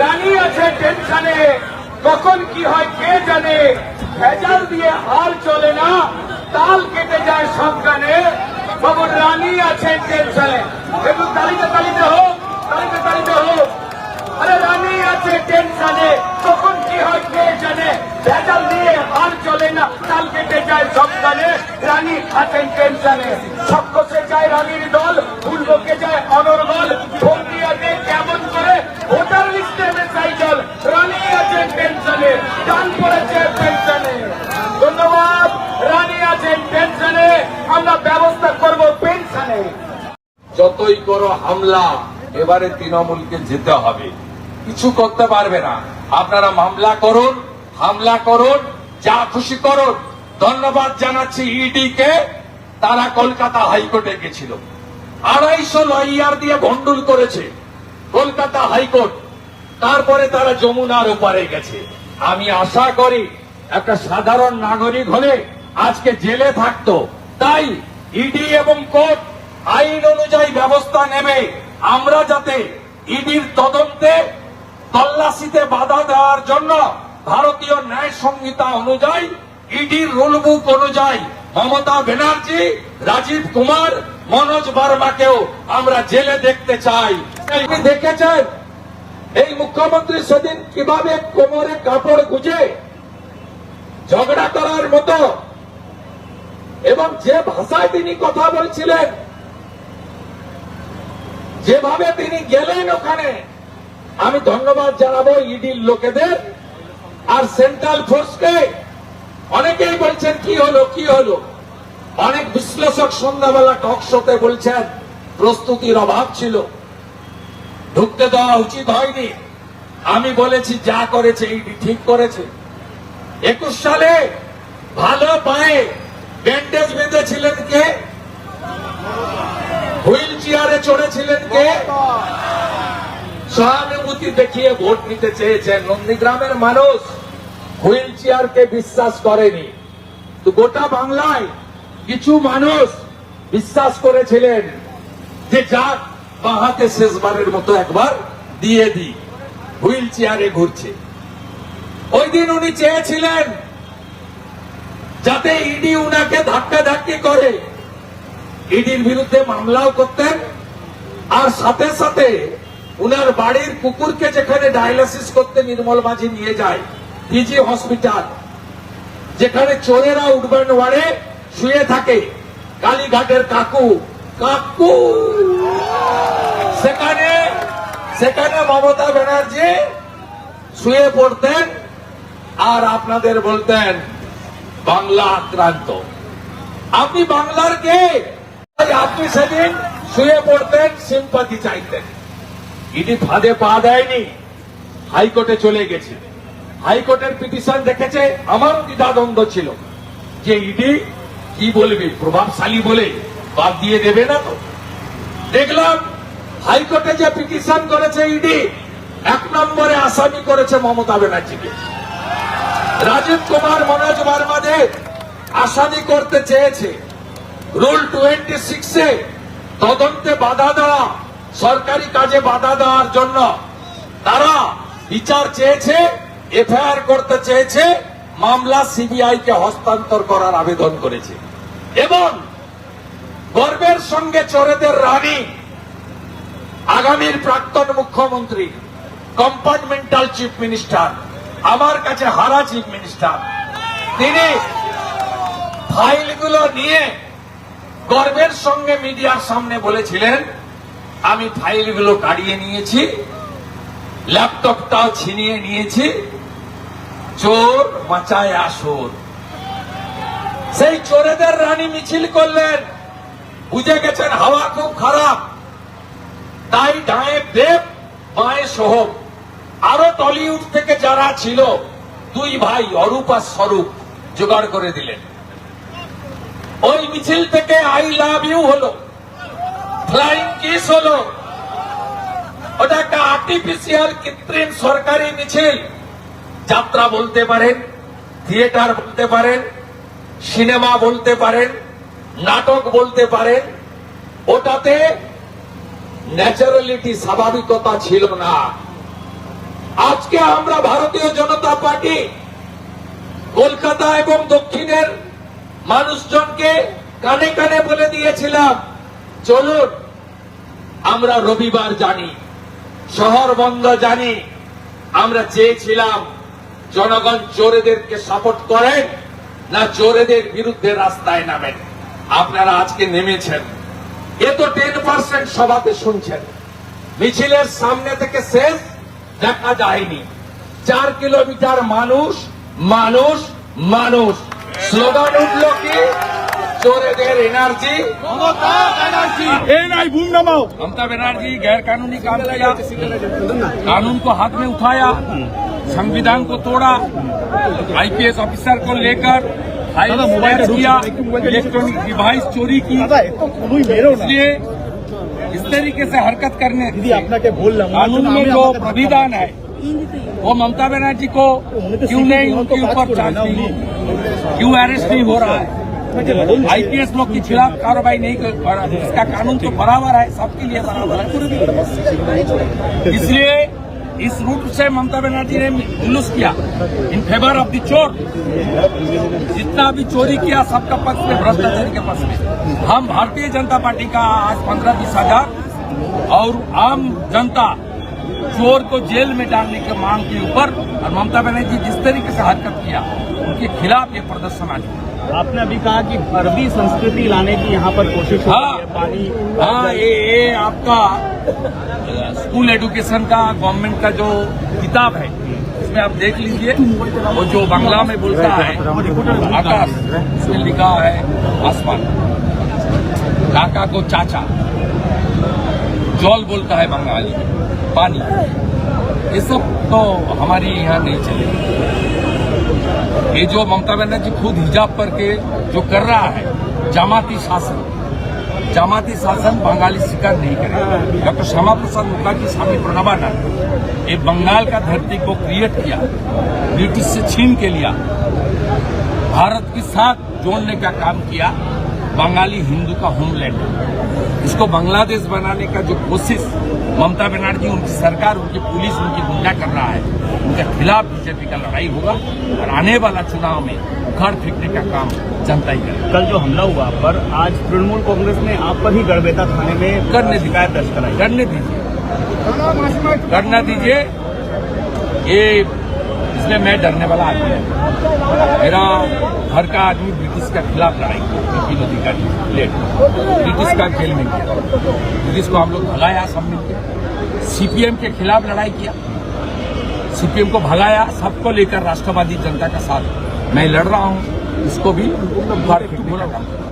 রানী আছে টেনশনে কখন কি হয় কে জানে? ভেজাল দিয়ে হাল চলে না, তাল কেটে যায় সব গানে বাবু রানী আছে টেনশনে একটু তালিতে তালিতে হোক, তালিতে তালিতে হোক। আরে রানী আছে টেনশনে কখন কি হয় কে জানে? ভেজাল দিয়ে হাল চলে না, তাল কেটে যায় সব গানে রানী আছেন টেনশনে সব কষে যায় রানীর দল পূর্বকে যায় অনর্গল। ভঙ্গিয়াতে কেমন করে ভোটার লিস্টে জল রানী গান পড়েছে টেনশনে ধন্যবাদ, রানী টেনশনে আমরা ব্যবস্থা করব পেনশনে। যতই করো হামলা, এবারে তৃণমূলকে যেতে হবে। কিছু করতে পারবে না। আপনারা মামলা করুন, হামলা করুন, যা খুশি করুন। ধন্যবাদ জানাচ্ছি ইডি কে তারা কলকাতা হাইকোর্টে গেছিল। আড়াইশো লয়ার দিয়ে ভন্ডুল করেছে। কলকাতা হাইকোর্ট, তারপরে তারা যমুনার ওপারে গেছে। আমি আশা করি একটা সাধারণ নাগরিক হলে আজকে জেলে থাকতো। তাই ইডি এবং কোর্ট আইন অনুযায়ী ব্যবস্থা নেবে। আমরা যাতে ইডির তদন্তে তল্লাশিতে বাধা দেওয়ার জন্য ভারতীয় ন্যায় সংহিতা অনুযায়ী ইডির রুল বুক অনুযায়ী মমতা ব্যানার্জি, রাজীব কুমার, মনোজ বার্মাকেও আমরা জেলে দেখতে চাই। আপনি দেখেছেন? এই মুখ্যমন্ত্রী সেদিন কীভাবে কোমরে কাপড় গুজে ঝগড়া করার মতো এবং যে ভাষায় তিনি কথা বলছিলেন, যেভাবে তিনি গেলেন ওখানে, আমি ধন্যবাদ জানাব ইডির লোকেদের আর সেন্ট্রাল ফোর্সকে। অনেকেই বলছেন, কি হলো কি হলো? অনেক বিশ্লেষক সন্ধ্যাবেলা টক শোতে বলছেন, প্রস্তুতির অভাব ছিল। ঢুকতে দেওয়া উচিত হয়নি। আমি বলেছি, যা করেছে ইডি ঠিক করেছে। একুশ সালে ভালো পায়ে ব্যান্ডেজ বেঁধেছিলেন কে? হুইল চেয়ারে চড়েছিলেন কে? সহানুভূতি দেখিয়ে ভোট নিতে চেয়েছেন নন্দীগ্রামের মানুষ। হুইল চেয়ারকে বিশ্বাস করেনি। তো গোটা বাংলায় কিছু মানুষ বিশ্বাস করেছিলেন যে যাক বাহাতে শেষবারের মতো একবার দিয়ে দি হুইল চেয়ারে ঘুরছে। ওই দিন উনি চেয়েছিলেন যাতে ইডি উনাকে ধাক্কা ধাক্কি করে। ইডির বিরুদ্ধে মামলাও করতেন। আর সাথে সাথে উনার বাড়ির কুকুরকে যেখানে ডায়ালিসিস করতে নির্মল মাঝি নিয়ে যায়, পিজি হসপিটাল, যেখানে চোরেরা উঠবেন ওয়ার্ডে শুয়ে থাকে। কালীঘাটের কাকু কাকু। সেখানে সেখানে মমতা ব্যানার্জি শুয়ে পড়তেন আর আপনাদের বলতেন, বাংলা আক্রান্ত। আপনি বাংলার কে? আপনি সেদিন শুয়ে পড়তেন, সিম্পাতি চাইতেন। ইডি ফাঁদে পা দেয়নি, হাইকোর্টে চলে গেছে। হাইকোর্টের পিটিশন দেখেছে আমার দ্বিধাদ্বন্দ্ব ছিল যে ইডি কি বলবে, প্রভাবশালী বলে। বাদ দিয়ে দেবে না তো। দেখলাম হাইকোর্টে যে পিটিশন করেছে ইডি, এক নম্বরে আসামি করেছে মমতা ব্যানার্জিকে। রাজীব কুমার, মনোজ বর্মাদের আসামি করতে চেয়েছে। রুল টোয়েন্টি সিক্সে তদন্তে বাধা দেওয়া, সরকারি কাজে বাধা দেওয়ার জন্য তারা বিচার চেয়েছে, এফআইআর করতে চেয়েছে, মামলা সিবিআই কে হস্তান্তর করার আবেদন করেছে। এবং গর্বের সঙ্গে চোরেদের রানী, আগামীর প্রাক্তন মুখ্যমন্ত্রী, কম্পার্টমেন্টাল চিফ মিনিস্টার, আমার কাছে হারা চিফ মিনিস্টার। তিনি ফাইলগুলো নিয়ে গর্বের সঙ্গে মিডিয়ার সামনে বলেছিলেন, আমি ফাইলগুলো কাড়িয়ে নিয়েছি ল্যাপটপটাও ছিনিয়ে নিয়েছি, চোর মাচায় আসর সেই চোরেদের রানী মিছিল করলেন। বুঝে গেছেন, হাওয়া খুব খারাপ। তাই ডায়ে দেব বাঁয়ে সোহম। আরও টলিউড থেকে যারা ছিল, দুই ভাই অরূপ আর স্বরূপ জোগাড় করে দিলেন। ওই মিছিল থেকে আই লাভ ইউ হলো। ফ্লাইং কিস হলো। ওটা একটা আর্টিফিশিয়াল কৃত্রিম সরকারি মিছিল। যাত্রা বলতে পারেন থিয়েটার বলতে পারেন সিনেমা বলতে পারেন নাটক বলতে পারেন ওটাতে ন্যাচারালিটি, স্বাভাবিকতা ছিল না। আজকে আমরা ভারতীয় জনতা পার্টি কলকাতা এবং দক্ষিণের মানুষজনকে কানে কানে বলে দিয়েছিলাম, চলুন, আমরা রবিবার জানি, শহর বন্ধ জানি, আমরা চেয়েছিলাম জনগণ চোরেদেরকে সাপোর্ট করেন না চোরেদের বিরুদ্ধে রাস্তায় নামেন। আপনারা আজকে নেমেছেন এ তো টেন পার্সেন্ট সভাতে শুনছেন মিছিলের সামনে থেকে শেষ দেখা যায়নি চার কিলোমিটার মানুষ মানুষ মানুষ স্লোগান উঠল কি চোরেদের এনার্জি ए नहीं घूम नमाओ ममता बनर्जी गैर कानूनी काम किया कानून को हाथ में उठाया संविधान को तोड़ा आईपीएस ऑफिसर को लेकर दादा मोबाइल किया इलेक्ट्रॉनिक डिवाइस चोरी की। इसलिए इस तरीके से हरकत करने कानून में जो प्रविधान है वो ममता बनर्जी को क्यों नहीं उनके ऊपर चार्ज क्यों अरेस्ट नहीं हो रहा है? आईपीएस लोग के खिलाफ कार्रवाई नहीं कर इसका कानून तो बराबर है सबके लिए बराबर है। इसलिए इस रूट से ममता बनर्जी ने जुलूस किया। इन फेवर ऑफ़ द चोर जितना भी चोरी किया, सबका पक्ष में, भ्रष्टाचारी के पक्ष में। हम भारतीय जनता पार्टी का आज पंद्रह बीस हज़ार और आम जनता चोर को जेल में डालने के मांग के ऊपर और ममता बनर्जी जिस तरीके से हरकत किया, उनके खिलाफ ये प्रदर्शन आज हुआ। आपने अभी कहा कि फर्जी संस्कृति लाने की यहाँ पर कोशिश हो हाँ। रही है पानी हाँ ये ये आपका स्कूल एजुकेशन का गवर्नमेंट का जो किताब है इसमें आप देख लीजिए वो जो बांग्ला में बोलता है आकाश उसमें लिखा है आसमान। काका को चाचा जल बोलता है बंगाली पानी। ये सब तो हमारी यहाँ नहीं चलेगा ये जो ममता बनर्जी खुद हिजाब करके जो कर रहा है, जमाती शासन जमाती शासन बंगाली स्वीकार नहीं करेगा। डॉक्टर श्यामा प्रसाद मुखर्जी स्वामी प्रणवानंद ये बंगाल का धरती को क्रिएट किया, ब्रिटिश से छीन के लिया, भारत के साथ जोड़ने का काम किया बंगाली हिंदू का होमलैंड है। इसको बांग्लादेश बनाने का जो कोशिश ममता बनर्जी उनकी सरकार उनकी पुलिस उनकी गुंडा कर रहा है उनके खिलाफ बीजेपी का लड़ाई होगा और आने वाला चुनाव में घर फेंकने का काम जनता ही करेगी कल जो हमला हुआ पर आज तृणमूल कांग्रेस ने आप पर ही गड़बेता थाने में करने शिकायत दर्ज कराई। करने दीजिए। करना दीजिए। ये इसमें मैं डरने वाला आदमी हूँ। मेरा घर का आदमी ब्रिटिश के खिलाफ लड़ाई किया वकील अधिकारी लेट ब्रिटिश का जेल में गया। ब्रिटिश को हम लोग भगाया सब मिलकर सीपीएम के खिलाफ लड़ाई किया। सीपीएम को भगाया सबको लेकर राष्ट्रवादी जनता का साथ। मैं लड़ रहा हूँ, इसको भी का